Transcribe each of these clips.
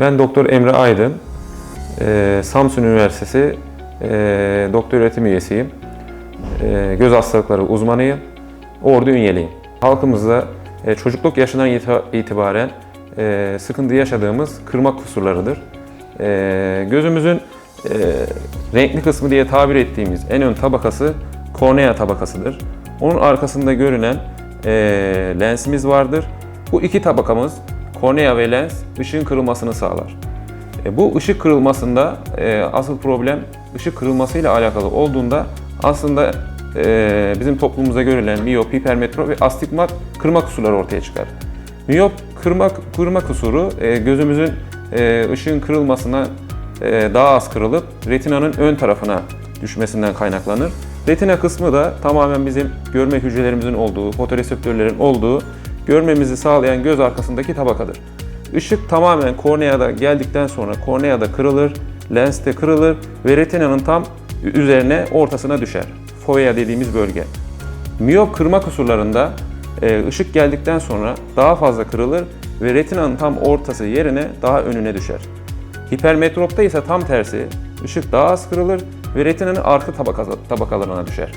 Ben Doktor Emre Aydın, Eee, Samsun Üniversitesi eee, doktor öğretim üyesiyim. Eee, göz hastalıkları uzmanıyım. Ordu ünyeliyim. Halkımızda eee, çocukluk yaşından iti- itibaren eee, sıkıntı yaşadığımız kırmak kusurlarıdır. Eee, gözümüzün renkli kısmı diye tabir ettiğimiz en ön tabakası kornea tabakasıdır. Onun arkasında görünen lensimiz vardır. Bu iki tabakamız kornea ve lens ışığın kırılmasını sağlar. E, Bu ışık kırılmasında e, asıl problem ışık kırılmasıyla alakalı olduğunda aslında e, bizim toplumumuzda görülen miyop, hipermetrop ve astigmat kırma kusurları ortaya çıkar. Miyop kırma, kırma kusuru gözümüzün ışığın kırılmasına daha az kırılıp retinanın ön tarafına düşmesinden kaynaklanır. Retina kısmı da tamamen bizim görme hücrelerimizin olduğu, fotoreseptörlerin olduğu, görmemizi sağlayan göz arkasındaki tabakadır. Işık tamamen korneada geldikten sonra korneada kırılır, lenste kırılır ve retinanın tam üzerine ortasına düşer. Fovea dediğimiz bölge. Miyop kırma kusurlarında e, ışık geldikten sonra daha fazla kırılır ve retinanın tam ortası yerine daha önüne düşer. Hipermetropta ise tam tersi, ışık daha az kırılır ve retinanın arka tabaka- tabakalarına düşer.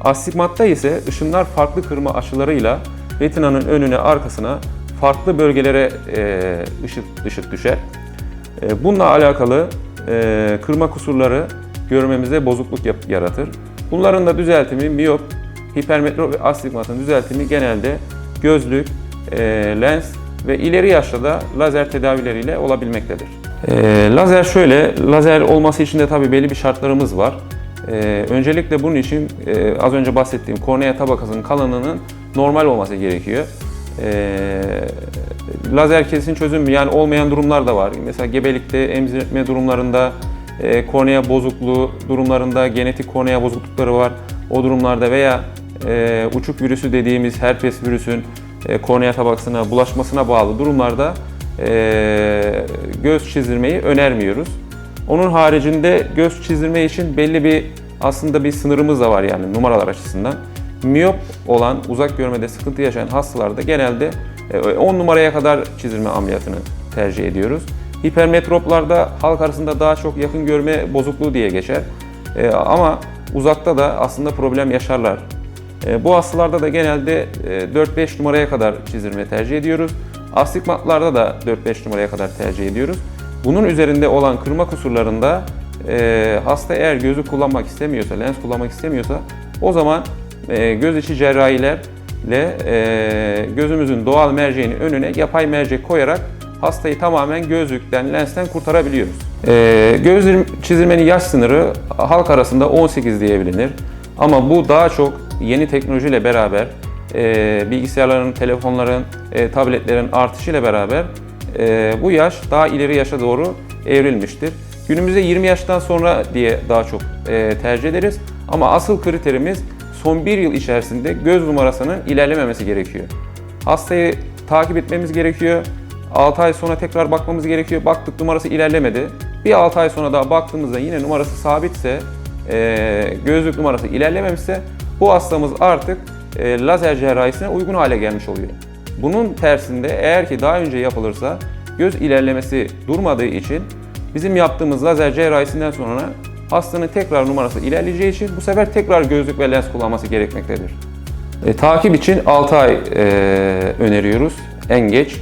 Astigmatta ise ışınlar farklı kırma açılarıyla retinanın önüne, arkasına farklı bölgelere e, ışık, ışık düşer. E, bununla alakalı e, kırma kusurları görmemizde bozukluk yap- yaratır. Bunların da düzeltimi miyop, hipermetrop ve astigmatın düzeltimi genelde gözlük, e, lens ve ileri yaşta da lazer tedavileriyle olabilmektedir. E, lazer şöyle, lazer olması için de tabii belli bir şartlarımız var. E, öncelikle bunun için e, az önce bahsettiğim kornea tabakasının kalınlığının normal olması gerekiyor. E, lazer kesin çözüm yani olmayan durumlar da var. Mesela gebelikte, emzirme durumlarında, e, kornea bozukluğu durumlarında, genetik kornea bozuklukları var. O durumlarda veya e, uçuk virüsü dediğimiz herpes virüsün e, kornea tabakasına bulaşmasına bağlı durumlarda e, göz çizdirmeyi önermiyoruz. Onun haricinde göz çizdirme için belli bir aslında bir sınırımız da var yani numaralar açısından. Miyop olan, uzak görmede sıkıntı yaşayan hastalarda genelde e, 10 numaraya kadar çizdirme ameliyatını tercih ediyoruz. Hipermetroplarda halk arasında daha çok yakın görme bozukluğu diye geçer. E, Ama uzakta da aslında problem yaşarlar. E, Bu hastalarda da genelde e, 4-5 numaraya kadar çizdirme tercih ediyoruz. Astigmatlarda da 4-5 numaraya kadar tercih ediyoruz. Bunun üzerinde olan kırma kusurlarında e, hasta eğer gözü kullanmak istemiyorsa, lens kullanmak istemiyorsa o zaman e, göz içi cerrahilerle e, gözümüzün doğal merceğinin önüne yapay mercek koyarak hastayı tamamen gözlükten, lensten kurtarabiliyoruz. E, göz çizilmenin yaş sınırı halk arasında 18 diye bilinir. Ama bu daha çok yeni teknolojiyle beraber e, bilgisayarların, telefonların, e, tabletlerin artışıyla beraber e, bu yaş daha ileri yaşa doğru evrilmiştir. Günümüzde 20 yaştan sonra diye daha çok e, tercih ederiz. Ama asıl kriterimiz son bir yıl içerisinde göz numarasının ilerlememesi gerekiyor. Hastayı takip etmemiz gerekiyor. 6 ay sonra tekrar bakmamız gerekiyor. Baktık numarası ilerlemedi. Bir 6 ay sonra daha baktığımızda yine numarası sabitse, e, gözlük numarası ilerlememişse bu hastamız artık e, lazer cerrahisine uygun hale gelmiş oluyor. Bunun tersinde eğer ki daha önce yapılırsa göz ilerlemesi durmadığı için bizim yaptığımız lazer cerrahisinden sonra hastanın tekrar numarası ilerleyeceği için bu sefer tekrar gözlük ve lens kullanması gerekmektedir. E, takip için 6 ay e, öneriyoruz en geç.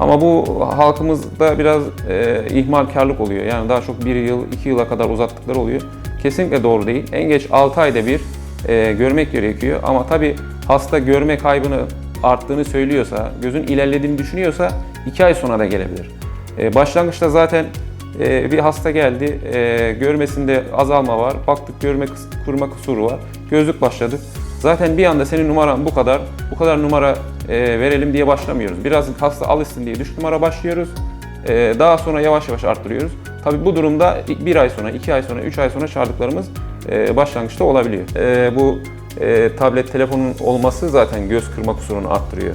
Ama bu halkımızda biraz e, ihmalkarlık oluyor. Yani daha çok 1 yıl, 2 yıla kadar uzattıkları oluyor. Kesinlikle doğru değil. En geç 6 ayda bir e, görmek gerekiyor. Ama tabii hasta görme kaybını arttığını söylüyorsa, gözün ilerlediğini düşünüyorsa 2 ay sonra da gelebilir. E, başlangıçta zaten bir hasta geldi, e, görmesinde azalma var, baktık görme kurma kusuru var, gözlük başladık. Zaten bir anda senin numaran bu kadar, bu kadar numara e, verelim diye başlamıyoruz. Biraz hasta alışsın diye düşük numara başlıyoruz. Daha sonra yavaş yavaş arttırıyoruz. Tabii bu durumda bir ay sonra, iki ay sonra, üç ay sonra çağırdıklarımız başlangıçta olabiliyor. Bu tablet, telefonun olması zaten göz kırma kusurunu arttırıyor.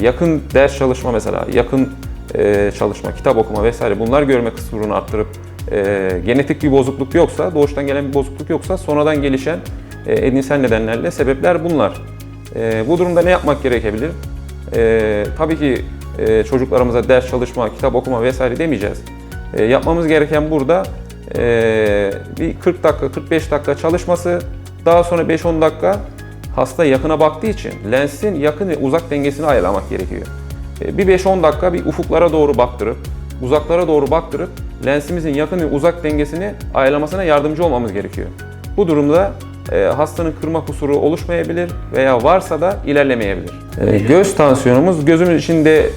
Yakın ders çalışma mesela, yakın e, çalışma, kitap okuma vesaire bunlar görme kusurunu arttırıp e, genetik bir bozukluk yoksa, doğuştan gelen bir bozukluk yoksa sonradan gelişen e, edinsel nedenlerle sebepler bunlar. E, bu durumda ne yapmak gerekebilir? Tabii ki e, çocuklarımıza ders çalışma, kitap okuma vesaire demeyeceğiz. Yapmamız gereken burada bir 40 dakika, 45 dakika çalışması, daha sonra 5-10 dakika hasta yakına baktığı için lensin yakın ve uzak dengesini ayarlamak gerekiyor. E, bir 5-10 dakika bir ufuklara doğru baktırıp, uzaklara doğru baktırıp lensimizin yakın ve uzak dengesini ayarlamasına yardımcı olmamız gerekiyor. Bu durumda e, hastanın kırma kusuru oluşmayabilir veya varsa da ilerlemeyebilir. E, göz tansiyonumuz gözümüz içinde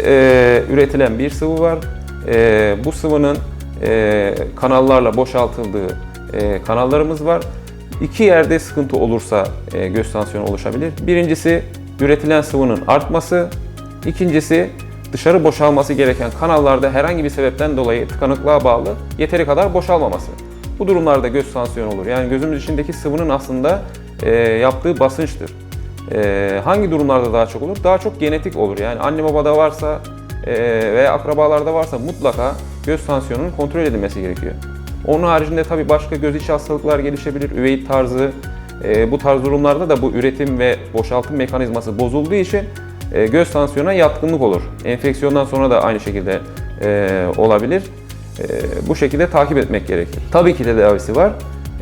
üretilen bir sıvı var. Bu sıvının kanallarla boşaltıldığı kanallarımız var. İki yerde sıkıntı olursa göz tansiyonu oluşabilir. Birincisi üretilen sıvının artması, ikincisi dışarı boşalması gereken kanallarda herhangi bir sebepten dolayı tıkanıklığa bağlı yeteri kadar boşalmaması. Bu durumlarda göz tansiyonu olur. Yani gözümüz içindeki sıvının aslında e, yaptığı basınçtır. E, hangi durumlarda daha çok olur? Daha çok genetik olur. Yani anne babada varsa e, veya akrabalarda varsa mutlaka göz tansiyonunun kontrol edilmesi gerekiyor. Onun haricinde tabii başka göz içi hastalıklar gelişebilir. Üveit tarzı, e, bu tarz durumlarda da bu üretim ve boşaltım mekanizması bozulduğu için göz tansiyonuna yatkınlık olur. Enfeksiyondan sonra da aynı şekilde e, olabilir. E, bu şekilde takip etmek gerekir. Tabii ki tedavisi var.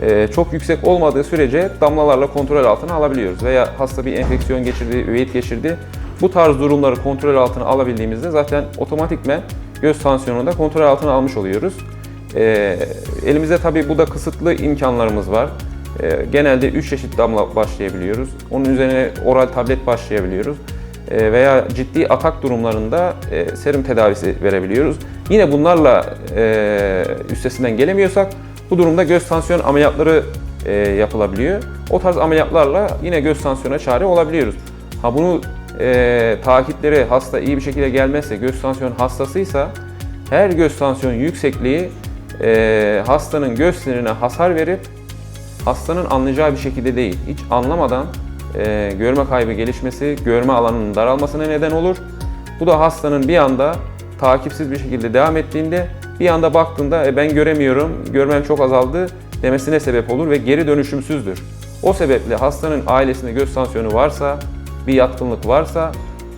E, çok yüksek olmadığı sürece damlalarla kontrol altına alabiliyoruz. Veya hasta bir enfeksiyon geçirdi, üveit geçirdi. Bu tarz durumları kontrol altına alabildiğimizde zaten otomatikmen göz tansiyonunu da kontrol altına almış oluyoruz. E, elimizde tabii bu da kısıtlı imkanlarımız var. E, genelde 3 çeşit damla başlayabiliyoruz. Onun üzerine oral tablet başlayabiliyoruz. E, veya ciddi atak durumlarında e, serum tedavisi verebiliyoruz. Yine bunlarla e, üstesinden gelemiyorsak bu durumda göz tansiyon ameliyatları yapılabiliyor. O tarz ameliyatlarla yine göz tansiyona çare olabiliyoruz. Ha bunu e, takipleri hasta iyi bir şekilde gelmezse, göz tansiyon hastasıysa her göz tansiyon yüksekliği e, hastanın göz sinirine hasar verip hastanın anlayacağı bir şekilde değil, hiç anlamadan e, görme kaybı gelişmesi, görme alanının daralmasına neden olur. Bu da hastanın bir anda takipsiz bir şekilde devam ettiğinde bir anda baktığında e, ben göremiyorum, görmem çok azaldı demesine sebep olur ve geri dönüşümsüzdür. O sebeple hastanın ailesinde göz tansiyonu varsa, bir yatkınlık varsa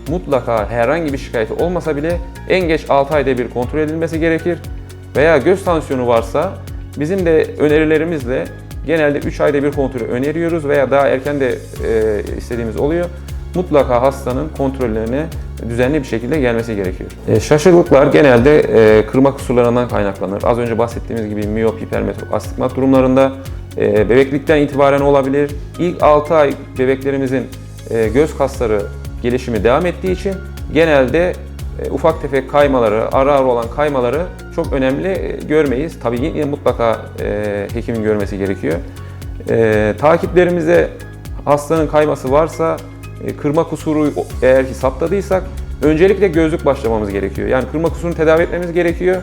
mutlaka herhangi bir şikayeti olmasa bile en geç 6 ayda bir kontrol edilmesi gerekir. Veya göz tansiyonu varsa bizim de önerilerimizle genelde 3 ayda bir kontrolü öneriyoruz veya daha erken de e, istediğimiz oluyor. Mutlaka hastanın kontrollerine düzenli bir şekilde gelmesi gerekiyor. E, şaşırıklıklar genelde e, kırma kusurlarından kaynaklanır. Az önce bahsettiğimiz gibi miyop, hipermetrop, astigmat durumlarında e, bebeklikten itibaren olabilir. İlk 6 ay bebeklerimizin e, göz kasları gelişimi devam ettiği için genelde ufak tefek kaymaları, ara ara olan kaymaları çok önemli e, görmeyiz. Tabii yine mutlaka e, hekimin görmesi gerekiyor. E, takiplerimizde hastanın kayması varsa, e, kırma kusuru eğer ki saptadıysak öncelikle gözlük başlamamız gerekiyor. Yani kırma kusurunu tedavi etmemiz gerekiyor.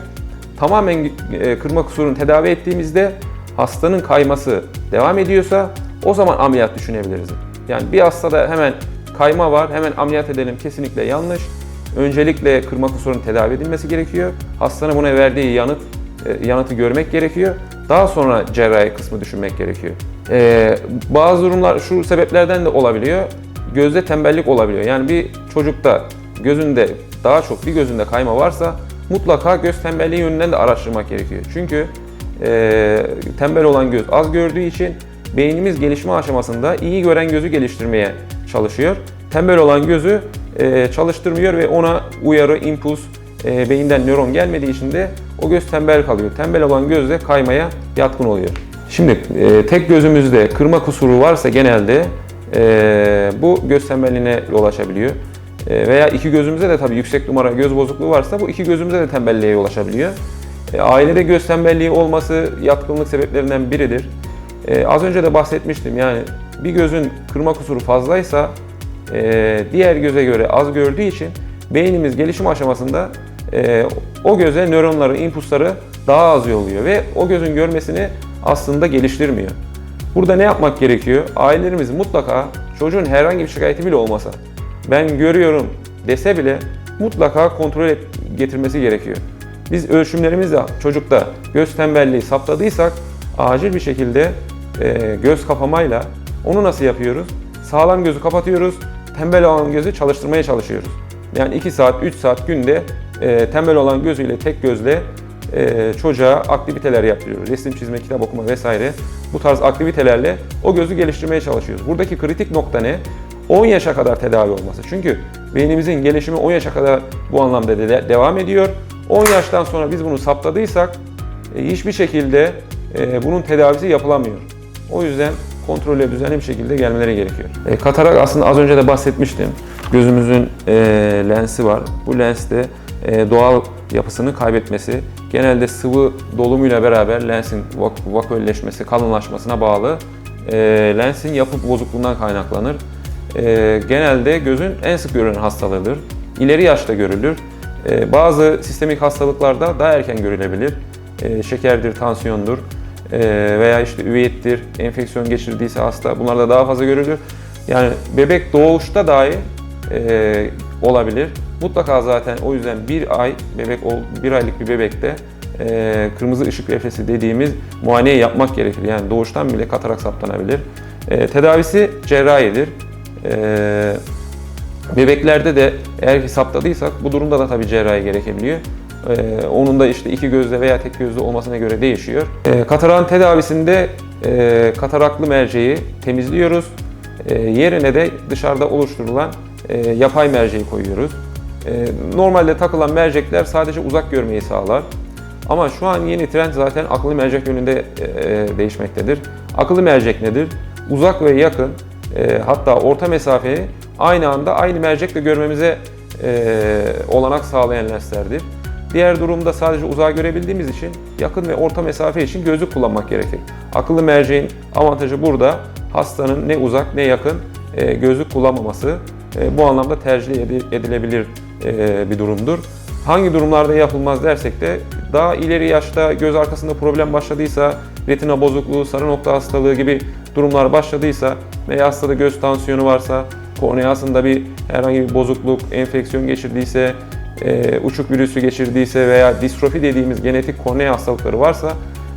Tamamen e, kırma kusurunu tedavi ettiğimizde hastanın kayması devam ediyorsa o zaman ameliyat düşünebiliriz. Yani bir hastada hemen kayma var, hemen ameliyat edelim kesinlikle yanlış. Öncelikle kırma kusurunun tedavi edilmesi gerekiyor. Hastanın buna verdiği yanıt, e, yanıtı görmek gerekiyor. Daha sonra cerrahi kısmı düşünmek gerekiyor. Ee, bazı durumlar şu sebeplerden de olabiliyor. Gözde tembellik olabiliyor. Yani bir çocukta gözünde daha çok bir gözünde kayma varsa mutlaka göz tembelliği yönünden de araştırmak gerekiyor. Çünkü e, tembel olan göz az gördüğü için beynimiz gelişme aşamasında iyi gören gözü geliştirmeye çalışıyor. Tembel olan gözü e, çalıştırmıyor ve ona uyarı, impuls, e, beyinden nöron gelmediği için de o göz tembel kalıyor. Tembel olan göz de kaymaya yatkın oluyor. Şimdi e, tek gözümüzde kırma kusuru varsa genelde bu göz tembelliğine yol açabiliyor. Veya iki gözümüzde de tabii yüksek numara göz bozukluğu varsa bu iki gözümüzde de tembelliğe yol açabiliyor. Ailede göz tembelliği olması yatkınlık sebeplerinden biridir. E, az önce de bahsetmiştim yani bir gözün kırma kusuru fazlaysa diğer göze göre az gördüğü için beynimiz gelişim aşamasında e, o göze nöronları, impulsları daha az yolluyor ve o gözün görmesini aslında geliştirmiyor. Burada ne yapmak gerekiyor? Ailelerimiz mutlaka çocuğun herhangi bir şikayeti bile olmasa, ben görüyorum dese bile mutlaka kontrol et, getirmesi gerekiyor. Biz ölçümlerimizle çocukta göz tembelliği saptadıysak acil bir şekilde e, göz kapamayla onu nasıl yapıyoruz? Sağlam gözü kapatıyoruz, tembel olan gözü çalıştırmaya çalışıyoruz. Yani 2 saat, 3 saat günde e, tembel olan gözüyle tek gözle e, çocuğa aktiviteler yaptırıyoruz. Resim çizme, kitap okuma vesaire. Bu tarz aktivitelerle o gözü geliştirmeye çalışıyoruz. Buradaki kritik nokta ne? 10 yaşa kadar tedavi olması. Çünkü beynimizin gelişimi 10 yaşa kadar bu anlamda de- devam ediyor. 10 yaştan sonra biz bunu saptadıysak e, hiçbir şekilde e, bunun tedavisi yapılamıyor. O yüzden kontrolle düzenli bir şekilde gelmeleri gerekiyor. E, katarak aslında az önce de bahsetmiştim. Gözümüzün e, lensi var. Bu lens de e, doğal yapısını kaybetmesi, genelde sıvı dolumuyla beraber lensin vak- vakölleşmesi, kalınlaşmasına bağlı e, lensin yapı bozukluğundan kaynaklanır. E, genelde gözün en sık görülen hastalığıdır. İleri yaşta görülür. E, bazı sistemik hastalıklarda daha erken görülebilir. E, şekerdir, tansiyondur veya işte üveyittir, enfeksiyon geçirdiyse hasta bunlarda daha fazla görülür. Yani bebek doğuşta dahi e, olabilir. Mutlaka zaten o yüzden bir ay bebek ol- bir aylık bir bebekte e, kırmızı ışık refleksi dediğimiz muayeneyi yapmak gerekir. Yani doğuştan bile katarak saptanabilir. E, tedavisi cerrahidir. E, bebeklerde de eğer ki saptadıysak bu durumda da tabii cerrahi gerekebiliyor. E, onun da işte iki gözle veya tek gözle olmasına göre değişiyor. E, katarağın tedavisinde e, kataraklı merceği temizliyoruz. E, yerine de dışarıda oluşturulan e, yapay merceği koyuyoruz. E, normalde takılan mercekler sadece uzak görmeyi sağlar. Ama şu an yeni trend zaten akıllı mercek yönünde e, değişmektedir. Akıllı mercek nedir? Uzak ve yakın e, hatta orta mesafeyi aynı anda aynı mercekle görmemize e, olanak sağlayan lenslerdir. Diğer durumda sadece uzağı görebildiğimiz için yakın ve orta mesafe için gözlük kullanmak gerekir. Akıllı merceğin avantajı burada hastanın ne uzak ne yakın e, gözlük kullanmaması e, bu anlamda tercih edi- edilebilir e, bir durumdur. Hangi durumlarda yapılmaz dersek de daha ileri yaşta göz arkasında problem başladıysa, retina bozukluğu, sarı nokta hastalığı gibi durumlar başladıysa veya hastada göz tansiyonu varsa, korneasında bir herhangi bir bozukluk, enfeksiyon geçirdiyse, e, uçuk virüsü geçirdiyse veya distrofi dediğimiz genetik kornea hastalıkları varsa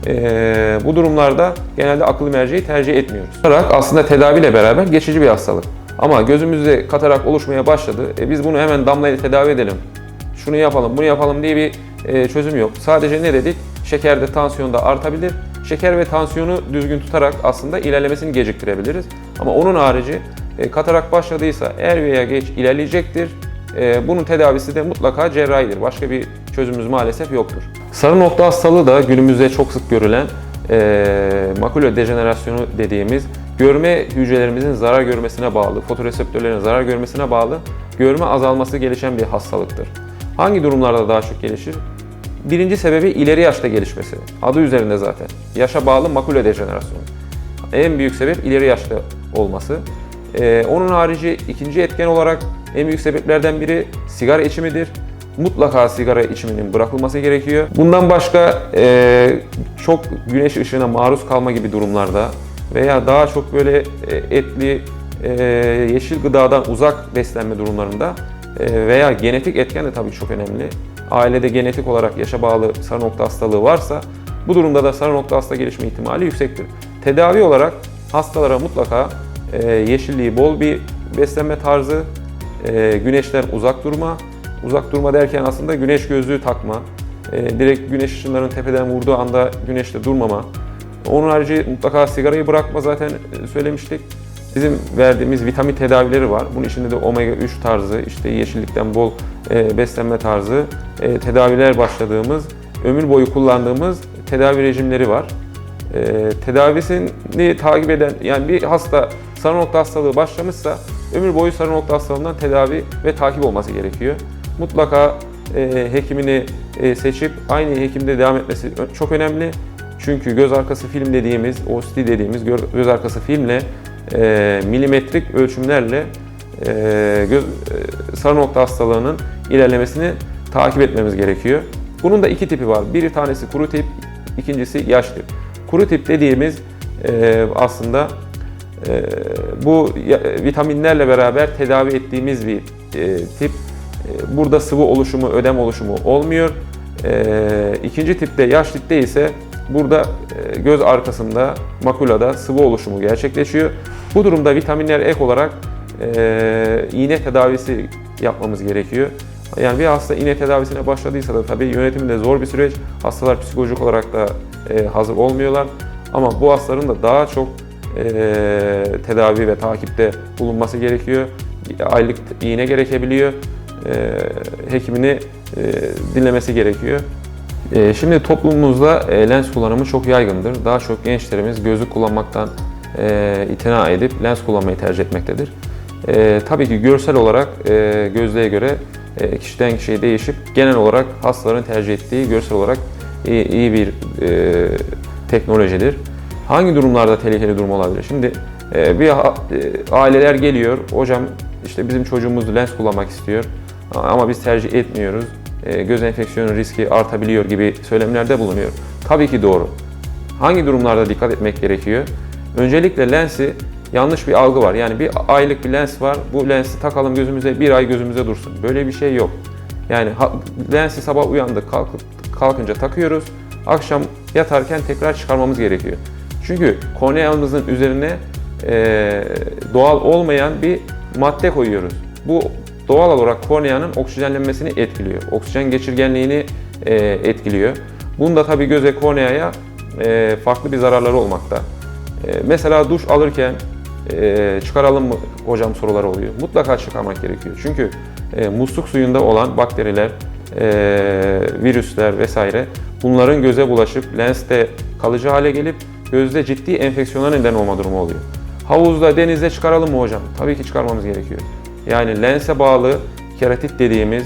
e, bu durumlarda genelde akıllı merceği tercih etmiyoruz. Katarak aslında tedaviyle beraber geçici bir hastalık. Ama gözümüzde katarak oluşmaya başladı. E, biz bunu hemen damlayla tedavi edelim şunu yapalım, bunu yapalım diye bir e, çözüm yok. Sadece ne dedik? Şekerde, tansiyonda artabilir. Şeker ve tansiyonu düzgün tutarak aslında ilerlemesini geciktirebiliriz. Ama onun harici e, katarak başladıysa er veya geç ilerleyecektir. E, bunun tedavisi de mutlaka cerrahidir. Başka bir çözümümüz maalesef yoktur. Sarı nokta hastalığı da günümüzde çok sık görülen e, makule dejenerasyonu dediğimiz görme hücrelerimizin zarar görmesine bağlı, fotoreseptörlerin zarar görmesine bağlı görme azalması gelişen bir hastalıktır. Hangi durumlarda daha çok gelişir? Birinci sebebi ileri yaşta gelişmesi. Adı üzerinde zaten. Yaşa bağlı makule dejenerasyonu. En büyük sebep ileri yaşta olması. Ee, onun harici ikinci etken olarak en büyük sebeplerden biri sigara içimidir. Mutlaka sigara içiminin bırakılması gerekiyor. Bundan başka e, çok güneş ışığına maruz kalma gibi durumlarda veya daha çok böyle e, etli, e, yeşil gıdadan uzak beslenme durumlarında e, veya genetik etken de tabii çok önemli. Ailede genetik olarak yaşa bağlı sarı nokta hastalığı varsa bu durumda da sarı nokta hasta gelişme ihtimali yüksektir. Tedavi olarak hastalara mutlaka e, yeşilliği bol bir beslenme tarzı, e, güneşten uzak durma, uzak durma derken aslında güneş gözlüğü takma, e, direkt güneş ışınlarının tepeden vurduğu anda güneşte durmama, onun harici mutlaka sigarayı bırakma zaten söylemiştik. Bizim verdiğimiz vitamin tedavileri var. Bunun içinde de omega 3 tarzı, işte yeşillikten bol e, beslenme tarzı e, tedaviler başladığımız, ömür boyu kullandığımız tedavi rejimleri var. E, tedavisini takip eden, yani bir hasta sarı nokta hastalığı başlamışsa ömür boyu sarı nokta hastalığından tedavi ve takip olması gerekiyor. Mutlaka e, hekimini e, seçip aynı hekimde devam etmesi çok önemli. Çünkü göz arkası film dediğimiz, OCT dediğimiz gö- göz arkası filmle e, milimetrik ölçümlerle e, göz, e, sarı nokta hastalığının ilerlemesini takip etmemiz gerekiyor. Bunun da iki tipi var. Bir tanesi kuru tip, ikincisi yaş tip. Kuru tip dediğimiz e, aslında bu ya- vitaminlerle beraber tedavi ettiğimiz bir e, tip. E, burada sıvı oluşumu, ödem oluşumu olmuyor. E, ikinci tipte, yaş tipte ise burada e, göz arkasında, makulada sıvı oluşumu gerçekleşiyor. Bu durumda vitaminler ek olarak e, iğne tedavisi yapmamız gerekiyor. Yani bir hasta iğne tedavisine başladıysa da tabii yönetimi de zor bir süreç. Hastalar psikolojik olarak da hazır olmuyorlar. Ama bu hastaların da daha çok e, tedavi ve takipte bulunması gerekiyor. Aylık iğne gerekebiliyor. E, hekimini e, dinlemesi gerekiyor. Şimdi toplumumuzda lens kullanımı çok yaygındır. Daha çok gençlerimiz gözlük kullanmaktan e, itina edip lens kullanmayı tercih etmektedir. Tabii ki görsel olarak gözlüğe göre kişiden kişiye değişip genel olarak hastaların tercih ettiği görsel olarak iyi, iyi bir e, teknolojidir. Hangi durumlarda tehlikeli durum olabilir? Şimdi e, bir ha- e, aileler geliyor, hocam işte bizim çocuğumuz lens kullanmak istiyor ama biz tercih etmiyoruz. E, göz enfeksiyonu riski artabiliyor gibi söylemlerde bulunuyor. Tabii ki doğru. Hangi durumlarda dikkat etmek gerekiyor? Öncelikle lensi yanlış bir algı var. Yani bir aylık bir lens var. Bu lensi takalım gözümüze, bir ay gözümüze dursun. Böyle bir şey yok. Yani ha- lensi sabah uyandık, kalkıp, kalkınca takıyoruz. Akşam yatarken tekrar çıkarmamız gerekiyor. Çünkü korneamızın üzerine e, doğal olmayan bir madde koyuyoruz. Bu doğal olarak korneanın oksijenlenmesini etkiliyor. Oksijen geçirgenliğini e, etkiliyor. Bunda tabii göze korneaya e, farklı bir zararları olmakta. E, mesela duş alırken e, çıkaralım mı hocam soruları oluyor. Mutlaka çıkarmak gerekiyor. Çünkü e, musluk suyunda olan bakteriler, e, virüsler vesaire bunların göze bulaşıp lenste kalıcı hale gelip gözde ciddi enfeksiyona neden olma durumu oluyor. Havuzda, denizde çıkaralım mı hocam? Tabii ki çıkarmamız gerekiyor. Yani lense bağlı keratit dediğimiz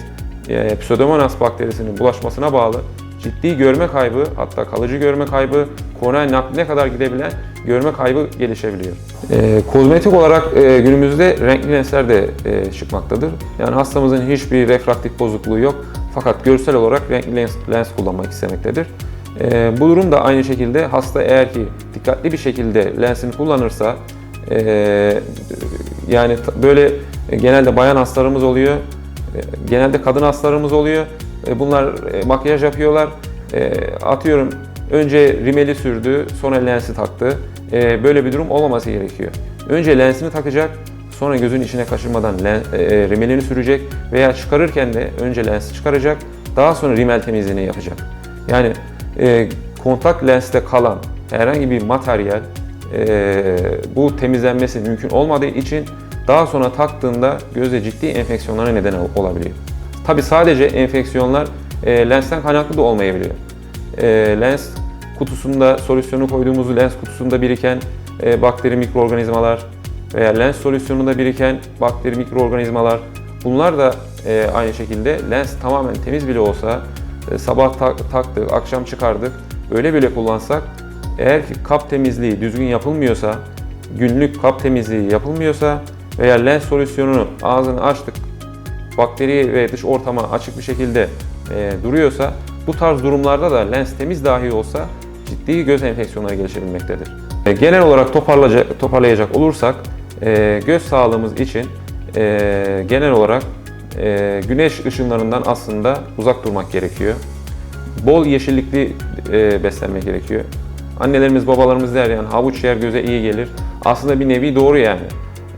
e, Pseudomonas bakterisinin bulaşmasına bağlı ciddi görme kaybı hatta kalıcı görme kaybı kornea nakline kadar gidebilen görme kaybı gelişebiliyor. E, kozmetik olarak e, günümüzde renkli lensler de e, çıkmaktadır. Yani hastamızın hiçbir refraktif bozukluğu yok fakat görsel olarak renkli lens, lens kullanmak istemektedir. E, bu durum da aynı şekilde hasta eğer ki dikkatli bir şekilde lensini kullanırsa e, yani böyle e, genelde bayan hastalarımız oluyor. E, Genelde kadın hastalarımız oluyor. E, Bunlar makyaj yapıyorlar. Atıyorum önce rimeli sürdü, sonra lensi taktı. Böyle bir durum olmaması gerekiyor. Önce lensini takacak, sonra gözün içine kaçırmadan rimelini sürecek veya çıkarırken de önce lensi çıkaracak, daha sonra rimel temizliğini yapacak. Yani e, kontak lenste kalan herhangi bir materyal e, bu temizlenmesi mümkün olmadığı için daha sonra taktığında gözde ciddi enfeksiyonlara neden ol- olabiliyor. Tabi sadece enfeksiyonlar e, lensten kaynaklı da olmayabiliyor. E, lens kutusunda solüsyonu koyduğumuz lens kutusunda biriken e, bakteri mikroorganizmalar veya lens solüsyonunda biriken bakteri mikroorganizmalar bunlar da e, aynı şekilde lens tamamen temiz bile olsa sabah tak- taktık, akşam çıkardık öyle bile kullansak eğer ki kap temizliği düzgün yapılmıyorsa, günlük kap temizliği yapılmıyorsa veya lens solüsyonunu ağzını açtık, bakteri ve dış ortama açık bir şekilde e, duruyorsa bu tarz durumlarda da lens temiz dahi olsa ciddi göz enfeksiyonları gelişebilmektedir. E, genel olarak toparlayacak, toparlayacak olursak e, göz sağlığımız için e, genel olarak e, güneş ışınlarından aslında uzak durmak gerekiyor. Bol yeşillikli e, beslenmek gerekiyor. Annelerimiz, babalarımız der yani havuç yer göze iyi gelir. Aslında bir nevi doğru yani.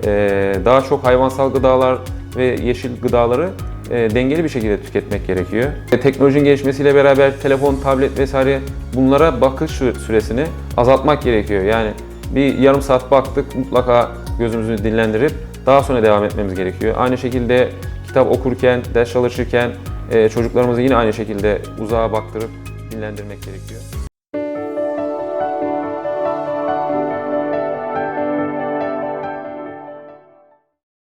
E, daha çok hayvansal gıdalar ve yeşil gıdaları e, dengeli bir şekilde tüketmek gerekiyor. E, teknolojinin gelişmesiyle beraber telefon, tablet vesaire bunlara bakış sü- süresini azaltmak gerekiyor. Yani bir yarım saat baktık mutlaka gözümüzü dinlendirip daha sonra devam etmemiz gerekiyor. Aynı şekilde kitap okurken, ders çalışırken e, çocuklarımızı yine aynı şekilde uzağa baktırıp dinlendirmek gerekiyor.